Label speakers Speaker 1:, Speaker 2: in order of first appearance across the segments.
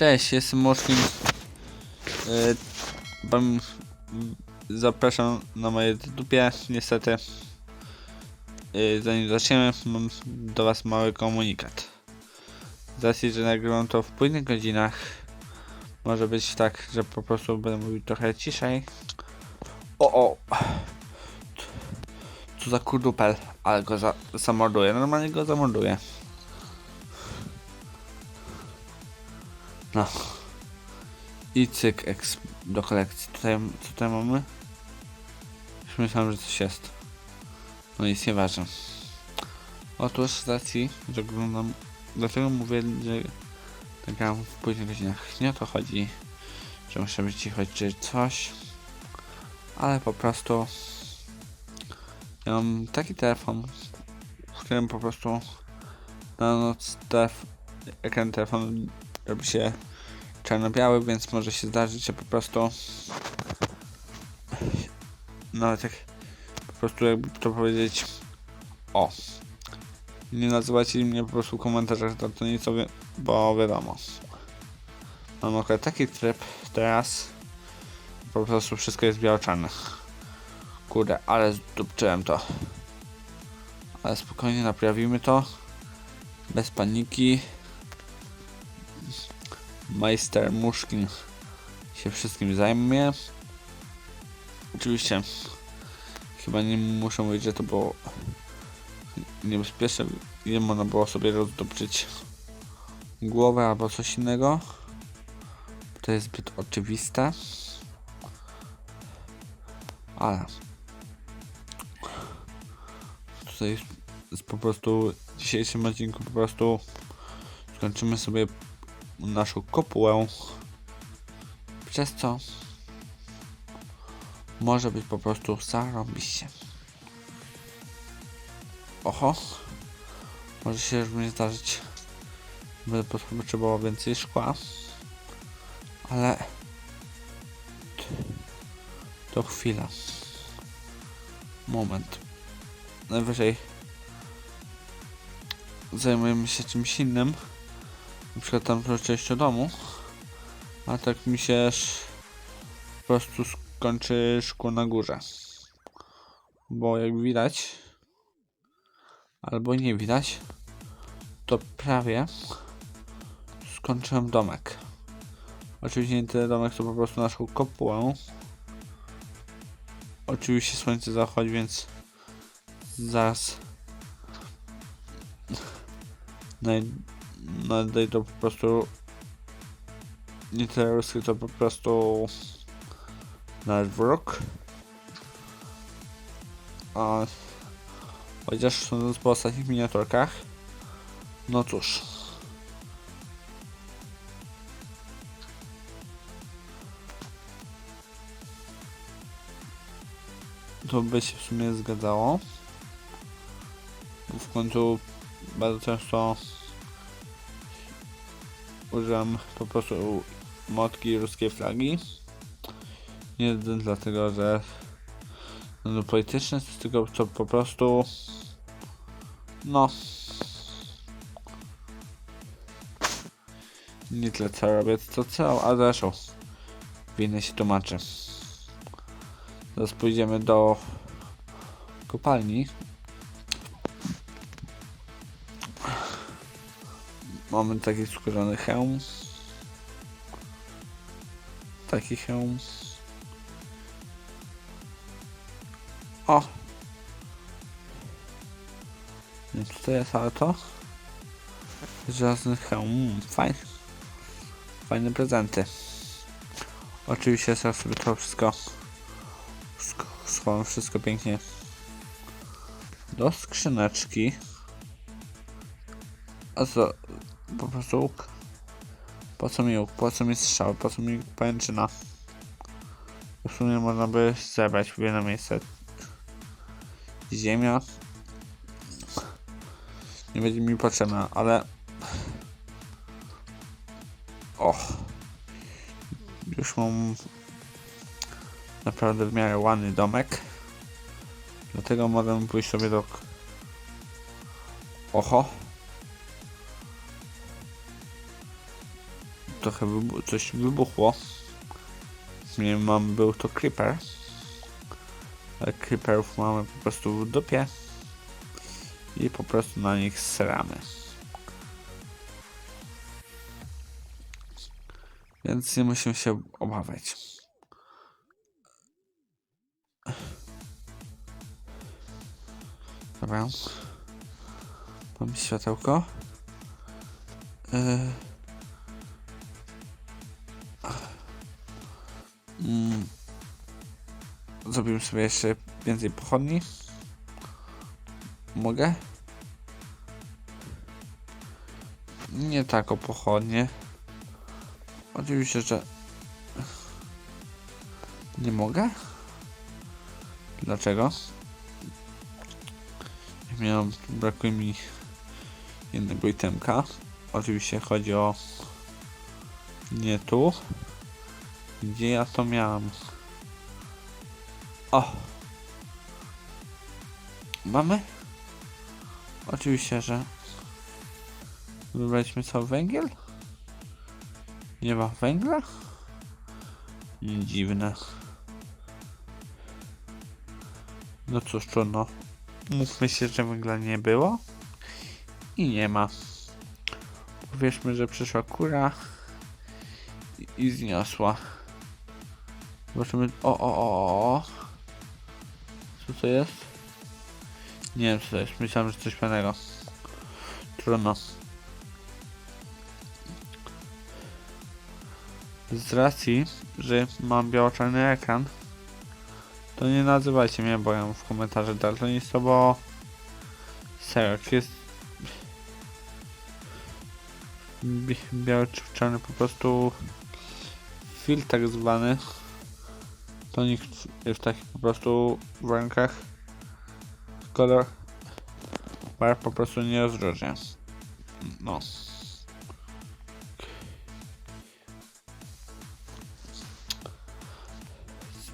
Speaker 1: Cześć, jestem Moszkin. Yy, wam zapraszam na moje dupie, niestety. Yy, zanim zaczniemy, mam do was mały komunikat. Z racji, że nagrywam to w późnych godzinach, może być tak, że po prostu będę mówił trochę ciszej. O, o! Co za kurdupel, ale go za zamorduję, normalnie go zamorduję. No. I cyk eks do kolekcji. Tutaj, co tutaj mamy? Już myślałem, że coś jest. No nic nie ważne. Otóż z racji, że oglądam... Dlatego mówię, że nagrałem w późnych godzinach. Nie o to chodzi, że muszę być cicho czy coś. Ale po prostu... Ja mam taki telefon, w którym po prostu na noc telef ekran telefonu robi się czarno-biały, więc może się zdarzyć, że po prostu nawet jak po prostu jakby to powiedzieć o nie nazywajcie mnie po prostu w komentarzach to, to nic, wi- bo wiadomo. Mam akurat taki tryb teraz po prostu wszystko jest biało-czarne. Kurde, ale zdupczyłem to. Ale spokojnie naprawimy to. Bez paniki Majster Muszkin się wszystkim zajmie. Oczywiście chyba nie muszę mówić, że to było niebezpieczne. Nie można było sobie rozdobczyć głowę albo coś innego. To jest zbyt oczywiste. Ale tutaj jest po prostu w dzisiejszym odcinku po prostu skończymy sobie naszą kopułę, przez co może być po prostu zarobiście. Oho, może się również zdarzyć, będę potrzebował więcej szkła, ale to chwila. Moment. Najwyżej zajmujemy się czymś innym na przykład tam częścią domu, a tak mi się po prostu skończy szkło na górze. Bo jak widać, albo nie widać, to prawie skończyłem domek. Oczywiście nie tyle domek, to po prostu naszą kopułę. Oczywiście słońce zachodzi, więc zaraz naj, nadaj to po prostu ruskie, to po prostu wróg. A chociaż sądząc po ostatnich miniaturkach, no cóż. To by się w sumie zgadzało. W końcu bardzo często używam po prostu motki ruskiej flagi. Nie dlatego, że no polityczne, tylko to po prostu no nie tyle co robię, to co, a zresztą winny się tłumaczy. Teraz pójdziemy do kopalni. Mamy taki skórzany hełm. Taki hełm. O! Nie, to jest, ale to? Żelazny hełm. Mm, Fajne. Fajne prezenty. Oczywiście teraz sobie to wszystko schowam wszystko pięknie do skrzyneczki. A co? Po prostu łuk. Po co mi łuk? Po co mi strzał? Po co mi pajęczyna? W sumie można by zebrać w jedno miejsce. Ziemia. Nie będzie mi potrzebna, ale... Och. Już mam naprawdę w miarę ładny domek. Dlatego mogę pójść sobie do... Oho. Trochę wybu coś wybuchło. Nie mam, był to creeper. Ale creeperów mamy po prostu w dupie. I po prostu na nich sramy. Więc nie musimy się obawiać. Dobra. Mam światełko. Yy. Mm. Zrobimy sobie jeszcze więcej pochodni. Mogę? Nie tak o pochodnie. Oczywiście, że nie mogę. Dlaczego? Miałem, brakuje mi jednego itemka. Oczywiście chodzi o nie tu. Gdzie ja to miałem? O! Mamy? Oczywiście, że wybraliśmy cały węgiel? Nie ma węgla? Dziwne. No cóż, trudno. Mówmy się, że węgla nie było. I nie ma. Powiedzmy, że przyszła kura i, i zniosła. Zobaczymy. O, o, o, o. Co to jest? Nie wiem, co to jest. Myślałem, że coś fajnego. Trudno. Z racji, że mam biało-czarny ekran, to nie nazywajcie mnie boją w komentarzach daltonistą, bo serio, czy jest bi- biało-czarny po prostu filtr tak zwany, to nikt jest taki po prostu w rękach kolor bar po prostu nie rozróżnia. No.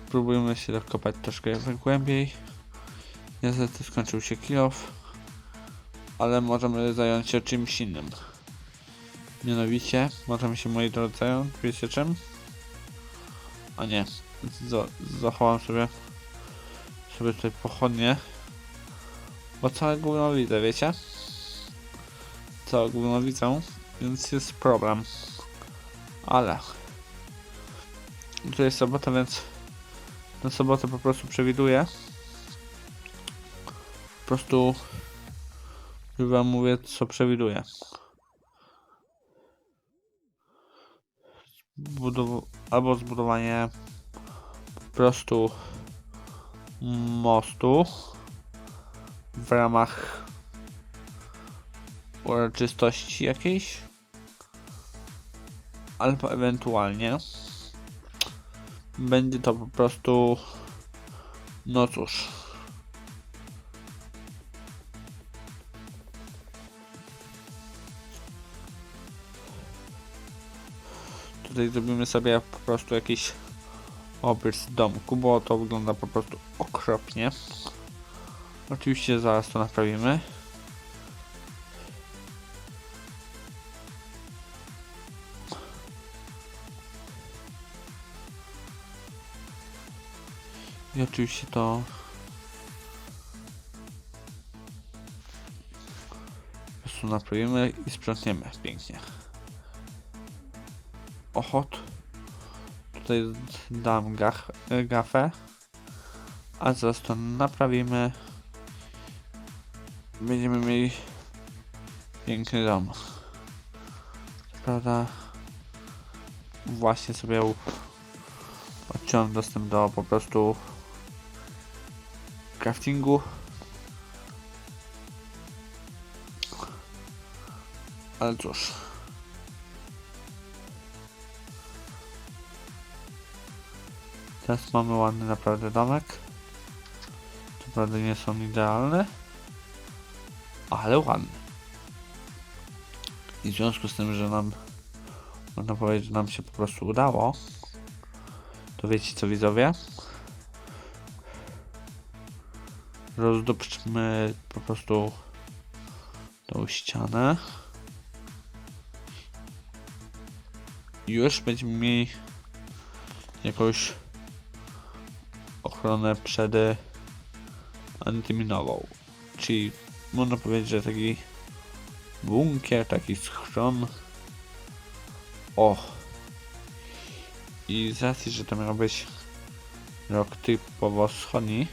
Speaker 1: Spróbujmy się dokopać troszkę głębiej. Niestety skończył się kilof, ale możemy zająć się czymś innym. Mianowicie, możemy się moi drodzy zająć, wiecie czym? A nie, za- zachowam sobie sobie tutaj pochodnie. Bo całe gówno widzę, wiecie? Całe gówno widzę, więc jest problem. Ale to jest sobota, więc na sobotę po prostu przewiduję. Po prostu już wam mówię, co przewiduję. Budow albo zbudowanie prostu mostu w ramach uroczystości jakiejś albo ewentualnie będzie to po prostu no cóż. Tutaj zrobimy sobie po prostu jakiś obrys domku, bo to wygląda po prostu okropnie. Oczywiście zaraz to naprawimy. I oczywiście to po prostu naprawimy i sprzątniemy pięknie. Ochot. Tutaj dam gach, gafę. A zaraz to naprawimy. Będziemy mieli piękny dom. Prawda? Właśnie sobie odciąłem dostęp do po prostu craftingu. Ale cóż. Teraz mamy ładny naprawdę domek. Co prawda nie są idealne, ale ładny. I w związku z tym, że nam można powiedzieć, że nam się po prostu udało, to wiecie co widzowie? Rozdupczmy po prostu tą ścianę. już będziemy mieli jakąś ochronę przed antyminową. Czyli można powiedzieć, że taki bunkier, taki schron. O! I z racji, że to miał być rok typowo wschodni,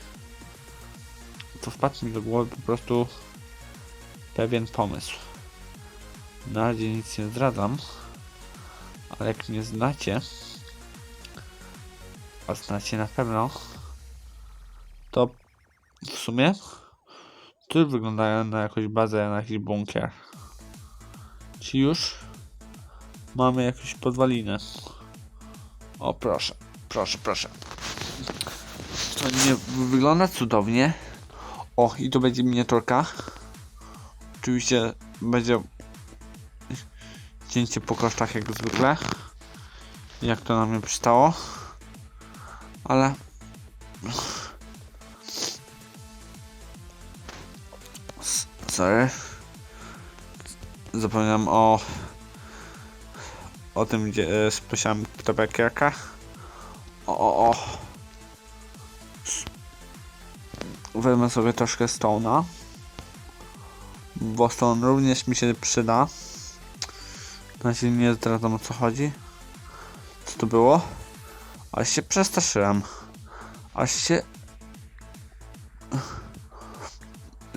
Speaker 1: to wpadł mi do głowy po prostu pewien pomysł. Na razie nic nie zdradzam, ale jak nie znacie, a znacie na pewno, sumie to już wyglądają na jakąś bazę, na jakiś bunkier. Czy już mamy jakąś podwalinę? O proszę, proszę, proszę. To nie wygląda cudownie. O, i tu będzie miniaturka. Oczywiście będzie cięcie po kosztach jak zwykle. Jak to na mnie przystało. Ale... Sorry. Zapomniałem o... O tym, gdzie e, spisałem kto bekierka. O, o, o. Wezmę sobie troszkę Stone'a. Bo Stone również mi się przyda. Na razie nie zdradzam o co chodzi. Co to było? Aż się przestraszyłem. Aż się...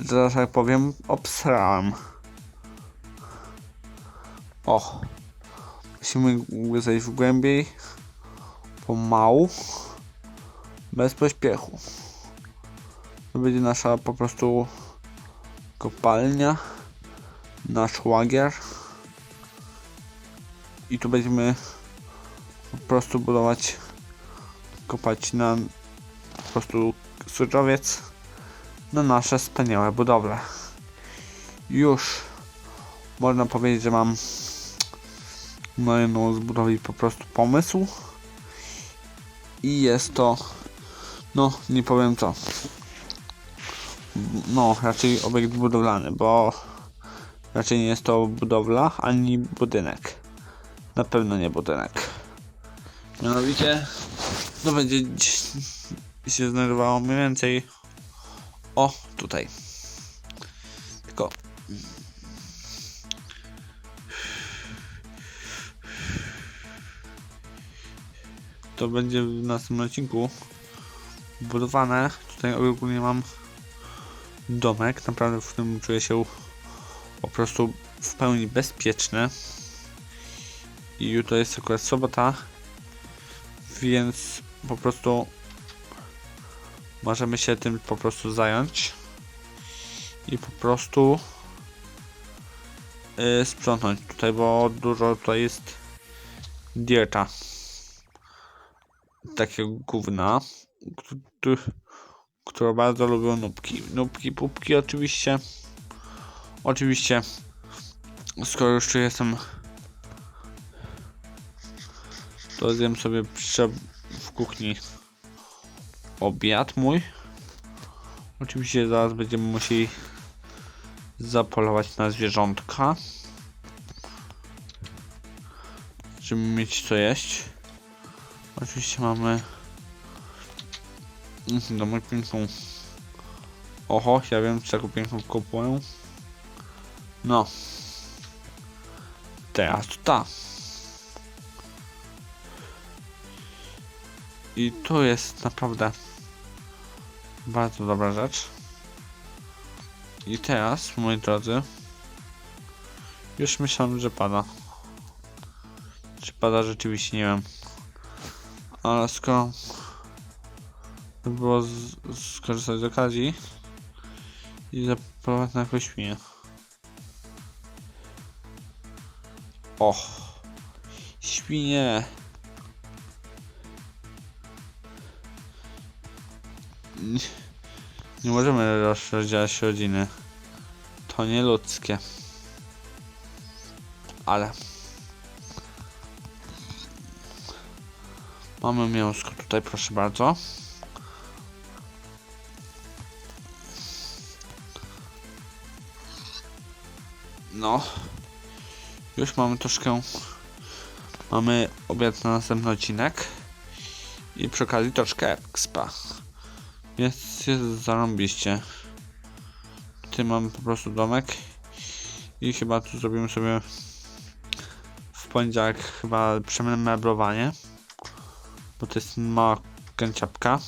Speaker 1: Zaraz jak powiem, obsrałem. O. Musimy zejść głębiej. Pomału. Bez pośpiechu. To będzie nasza po prostu kopalnia. Nasz łagier. I tu będziemy po prostu budować, kopać na po prostu surczowiec na nasze wspaniałe budowle. Już można powiedzieć, że mam na jedną z budowli po prostu pomysł i jest to no nie powiem co no raczej obiekt budowlany, bo raczej nie jest to budowla ani budynek. Na pewno nie budynek. Mianowicie, no będzie się znajdowało mniej więcej o tutaj. Tylko to będzie w następnym odcinku budowane. Tutaj ogólnie mam domek, naprawdę w którym czuję się po prostu w pełni bezpieczny. I jutro jest akurat sobota, więc po prostu możemy się tym po prostu zająć i po prostu yy, sprzątnąć tutaj, bo dużo tutaj jest dieta takiego gówna, które bardzo lubią nubki. Nubki, pupki oczywiście. Oczywiście, skoro już tu jestem, to zjem sobie w kuchni obiad mój. Oczywiście zaraz będziemy musieli zapolować na zwierzątka. Żeby mieć co jeść. Oczywiście mamy Domek piękną. Oho, ja wiem czego piękną kopułę. No. Teraz to ta. I to jest naprawdę bardzo dobra rzecz. I teraz, moi drodzy, już myślałem, że pada. Czy pada rzeczywiście, nie wiem. Ale skoro by było skorzystać z okazji i zapolować na jakąś świnię. Och, świnie. Nie, nie możemy roz- rozdzielać rodziny. To nie ludzkie. Ale mamy mięsko tutaj, proszę bardzo. No. Już mamy troszkę mamy obiad na następny odcinek. I przy okazji troszkę expa. Jest, jest zarąbiście. Tutaj mamy po prostu domek. I chyba tu zrobimy sobie w poniedziałek chyba przemeblowanie. Bo to jest mała kęciapka.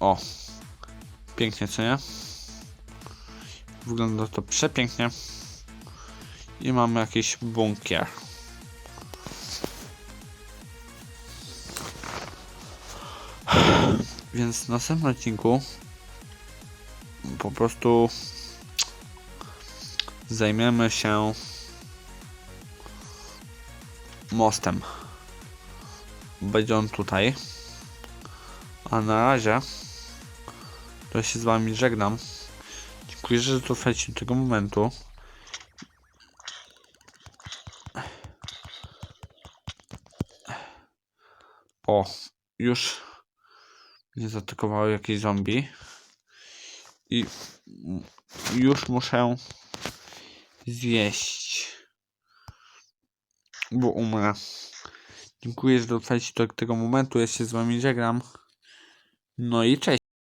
Speaker 1: O. Pięknie, co nie? Wygląda to przepięknie. I mamy jakiś bunkier. Więc w następnym odcinku po prostu zajmiemy się mostem. Będzie on tutaj. A na razie to się z wami żegnam. Dziękuję, że dotrwaliście do tego momentu. O, już mnie zaatakowały jakieś zombie. I już muszę zjeść. Bo umrę. Dziękuję, że dotrwaliście do tego momentu. Ja się z wami żegnam. No i cześć.